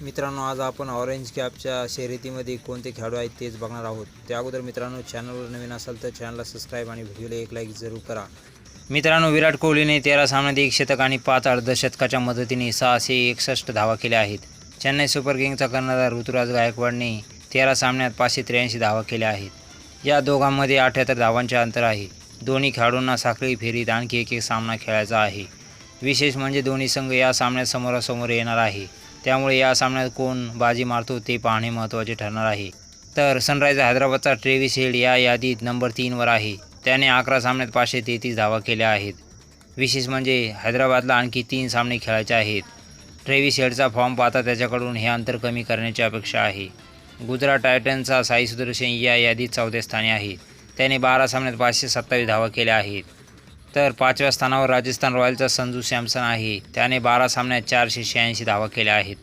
मित्रांनो आज आपण ऑरेंज कॅपच्या शर्यतीमध्ये कोणते खेळाडू आहेत तेच बघणार आहोत. त्या अगोदर मित्रांनो चॅनलवर नवीन असाल तर चॅनलला सबस्क्राईब आणि व्हिडिओला एक लाईक जरूर करा. मित्रांनो विराट कोहलीने तेरा सामन्यात एक शतक आणि पाच अर्धशतकाच्या मदतीने सहाशे एकसष्ट धावा केल्या आहेत. चेन्नई सुपर किंगचा कर्णधार ऋतुराज गायकवाडने तेरा सामन्यात पाचशे त्र्याऐंशी धावा केल्या आहेत. या दोघांमध्ये अठ्याहत्तर धावांचे अंतर आहे. दोन्ही खेळाडूंना साखळी फेरीत आणखी एक एक सामना खेळायचा आहे. विशेष म्हणजे दोन्ही संघ या सामन्यात समोरासमोर येणार आहे. त्यामुळे या सामन्यात कोण बाजी मारतो ते पाहणे महत्त्वाचे ठरणार आहे. तर सनरायझर हैदराबादचा ट्रेविस हेड या यादीत नंबर तीनवर आहे. त्याने अकरा सामन्यात पाचशे तेहतीस धावा केल्या आहेत. विशेष म्हणजे हैदराबादला आणखी तीन सामने खेळायचे आहेत. ट्रेविस हेडचा फॉर्म पाहता त्याच्याकडून हे अंतर कमी करण्याची अपेक्षा आहे. गुजरात टायटन्सचा साई सुदर्शन या यादीत चौथ्या स्थानी आहे. त्याने बारा सामन्यात पाचशे सत्तावीस धावा केल्या आहेत. तर पाचव्या स्थानावर राजस्थान रॉयलचा संजू सॅमसन आहे. त्याने बारा सामन्यात चारशे शहाऐंशी धावा केल्या आहेत.